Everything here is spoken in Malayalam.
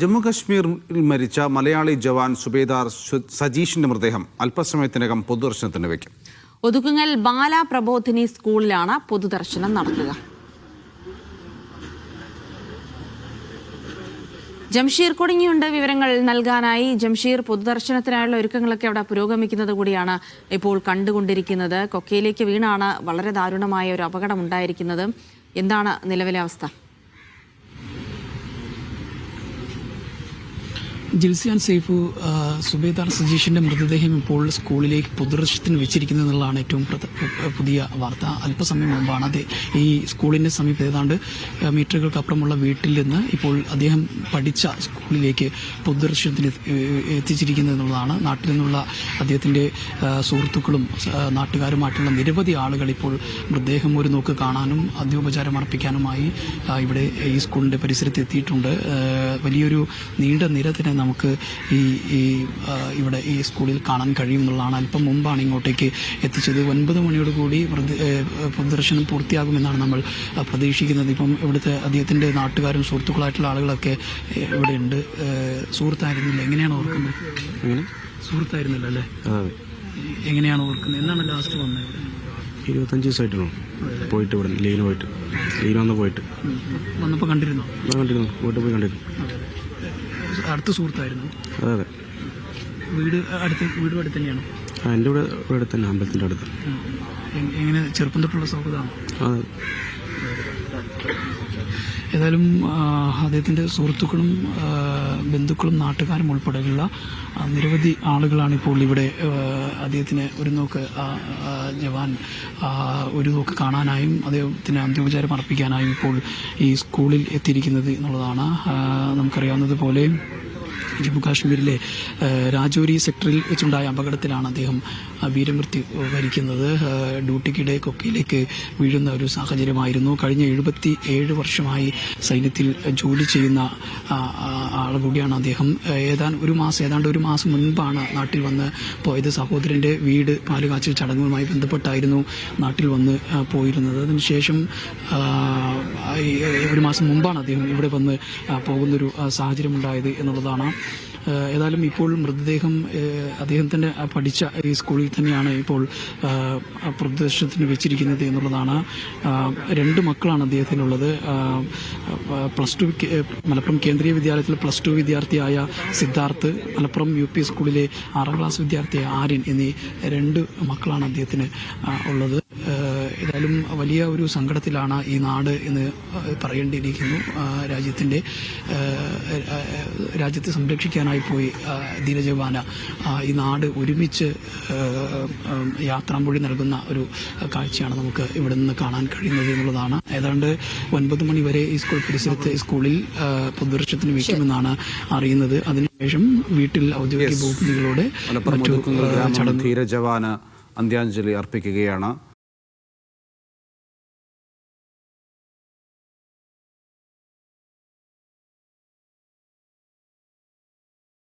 ജമ്മുകശ്മീരിൽ മരിച്ച മലയാളി ജവാൻ സുബേദാർ സജീഷിന്റെ മൃതദേഹം അല്പസമയത്തിനകം പൊതുദർശനത്തിന് വയ്ക്കും ഒതുക്കുങ്ങൽ ബാല പ്രബോധിനി സ്കൂളിലാണ് പൊതുദർശനം നടക്കുക. ജംഷീർ കുടുങ്ങിയുണ്ട് വിവരങ്ങൾ നൽകാനായി. ജംഷീർ പൊതുദർശനത്തിനായുള്ള ഒരുക്കങ്ങളൊക്കെ അവിടെ പുരോഗമിക്കുന്നത് കൂടിയാണ് ഇപ്പോൾ കണ്ടുകൊണ്ടിരിക്കുന്നത്. കൊക്കയിലേക്ക് വീണാണ് വളരെ ദാരുണമായ ഒരു അപകടം ഉണ്ടായിരിക്കുന്നത്. എന്താണ് നിലവിലെ അവസ്ഥ? ജിൽസിയാൻ സേഫു സുബേദാർ സജീഷിന്റെ മൃതദേഹം ഇപ്പോൾ സ്കൂളിലേക്ക് പൊതുദർശനത്തിന് വെച്ചിരിക്കുന്നത് എന്നുള്ളതാണ് ഏറ്റവും പുതിയ വാർത്ത. അല്പസമയം മുമ്പാണ് അതെ ഈ സ്കൂളിന്റെ സമീപം ഏതാണ്ട് മീറ്ററുകൾക്ക് മീറ്ററുകൾക്കപ്പുറമുള്ള വീട്ടിൽ നിന്ന് ഇപ്പോൾ അദ്ദേഹം പഠിച്ച സ്കൂളിലേക്ക് പൊതുദർശനത്തിന് എത്തി- എത്തിച്ചിരിക്കുന്നത് എന്നുള്ളതാണ് നാട്ടിൽ നിന്നുള്ള അദ്ദേഹത്തിന്റെ സുഹൃത്തുക്കളും നാട്ടുകാരുമായിട്ടുള്ള നിരവധി ആളുകൾ ഇപ്പോൾ മൃതദേഹം ഒരു നോക്ക് കാണാനും അന്ത്യോപചാരം അർപ്പിക്കാനുമായി ഇവിടെ ഈ സ്കൂളിന്റെ പരിസരത്ത് എത്തിയിട്ടുണ്ട്. വലിയൊരു നീണ്ട നിര തന്നെ നമുക്ക് ഈ ഈ ഇവിടെ ഈ സ്കൂളിൽ കാണാൻ കഴിയും എന്നുള്ളതാണ് അല്പം മുമ്പാണ് ഇങ്ങോട്ടേക്ക് എത്തിച്ചത്. ഒൻപത് മണിയോട് കൂടി പ്രദർശനം പൂർത്തിയാകുമെന്നാണ് നമ്മൾ പ്രതീക്ഷിക്കുന്നത്. ഇപ്പം ഇവിടുത്തെ അദ്ദേഹത്തിന്റെ നാട്ടുകാരും സുഹൃത്തുക്കളായിട്ടുള്ള ആളുകളൊക്കെ ഇവിടെ ഉണ്ട് സുഹൃത്തായിരുന്നില്ല? എങ്ങനെയാണ് ഓർക്കുന്നത്? എങ്ങനെ? സുഹൃത്തായിരുന്നില്ല അല്ലേ? എങ്ങനെയാണ് ഓർക്കുന്നത്? എന്നാണ് ലാസ്റ്റ് വന്നത്? ഇരുപത്തഞ്ച് ദിവസമായിട്ടുള്ളൂ പോയിട്ട് ഇവിടെ ലീവിന് പോയിട്ട്. ലീവിന് വന്ന് പോയിട്ട്. വന്നപ്പോൾ കണ്ടിരുന്നു? കണ്ടിരുന്നു. പോയിട്ട് പോയി കണ്ടിരുന്നു. അടുത്ത സുഹൃത്തായിരുന്നു. അതെ അതെ. വീട് അടുത്ത് വീട് അടുത്ത് തന്നെയാണ്. ആ എന്റെ ഇവിടെ ഇവിടെ അടുത്ത് തന്നെ അമ്പലത്തിന്റെ അടുത്ത്. എങ്ങനെ ചെറുപ്പം തൊട്ടുള്ള സൗഹൃദമാണ്? അതെ. ഏതായാലും അദ്ദേഹത്തിന്റെ സുഹൃത്തുക്കളും ബന്ധുക്കളും നാട്ടുകാരും ഉൾപ്പെടെയുള്ള നിരവധി ആളുകളാണ് ഇപ്പോൾ ഇവിടെ അദ്ദേഹത്തിന് ഒരു നോക്ക് ജവാൻ ഒരു നോക്ക് കാണാനായും അദ്ദേഹത്തിന് അന്ത്യോപചാരം അർപ്പിക്കാനായും ഇപ്പോൾ ഈ സ്കൂളിൽ എത്തിയിരിക്കുന്നത് എന്നുള്ളതാണ്. നമുക്കറിയാവുന്നതുപോലെ ജമ്മു കാശ്മീരിലെ രാജോരി സെക്ടറിൽ വെച്ചുണ്ടായ അപകടത്തിലാണ് അദ്ദേഹം വീരമൃത്യു വരിക്കുന്നത്. ഡ്യൂട്ടിക്കിടെ കൊക്കയിലേക്ക് വീഴുന്ന ഒരു സാഹചര്യമായിരുന്നു. കഴിഞ്ഞ എഴുപത്തി ഏഴ് വർഷമായി സൈന്യത്തിൽ ജോലി ചെയ്യുന്ന ആൾ കൂടിയാണ് അദ്ദേഹം. ഏതാണ്ട് ഒരു മാസം ഏതാണ്ട് ഒരു മാസം മുൻപാണ് നാട്ടിൽ വന്ന് പോയത്. സഹോദരന്റെ വീട് പാലുകാച്ചിൽ ചടങ്ങുമായി ബന്ധപ്പെട്ടായിരുന്നു നാട്ടിൽ വന്ന് പോയിരുന്നത്. അതിനുശേഷം ഒരു മാസം മുമ്പാണ് അദ്ദേഹം ഇവിടെ വന്ന് പോകുന്നൊരു ആ, സാഹചര്യം ഉണ്ടായത് എന്നുള്ളതാണ് ഏതായാലും ഇപ്പോൾ മൃതദേഹം അദ്ദേഹത്തിന്റെ പഠിച്ച ഈ സ്കൂളിൽ തന്നെയാണ് ഇപ്പോൾ പ്രദർശനത്തിന് വെച്ചിരിക്കുന്നത് എന്നുള്ളതാണ്. രണ്ട് മക്കളാണ് അദ്ദേഹത്തിനുള്ളത് പ്ലസ് ടു മലപ്പുറം കേന്ദ്രീയ വിദ്യാലയത്തിൽ പ്ലസ് ടു വിദ്യാർത്ഥിയായ സിദ്ധാർത്ഥ് മലപ്പുറം യു പി സ്കൂളിലെ ആറാം ക്ലാസ് വിദ്യാർത്ഥിയായ ആര്യൻ എന്നീ രണ്ട് മക്കളാണ് അദ്ദേഹത്തിന് ഉള്ളത്. ഏതായാലും വലിയ ഒരു സങ്കടത്തിലാണ് ഈ നാട് എന്ന് പറയേണ്ടിയിരിക്കുന്നു. രാജ്യത്തിന്റെ രാജ്യത്തെ സംരക്ഷിക്കാനായി പോയി ധീരജവാന. ഈ നാട് ഒരുമിച്ച് യാത്രാമൊഴി നൽകുന്ന ഒരു കാഴ്ചയാണ് നമുക്ക് ഇവിടെ നിന്ന് കാണാൻ കഴിയുന്നത് എന്നുള്ളതാണ്. ഏതാണ്ട് ഒൻപത് മണി വരെ ഈ സ്കൂൾ പരിസരത്ത് സ്കൂളിൽ പൊതുദർശനത്തിന് വയ്ക്കുമെന്നാണ് അറിയുന്നത്. അതിനുശേഷം വീട്ടിൽ ഔദ്യോഗിക ബഹുമതികളോടെ മറ്റു ചടങ്ങ് ധീരജവാന അന്ത്യാഞ്ജലി അർപ്പിക്കുകയാണ്.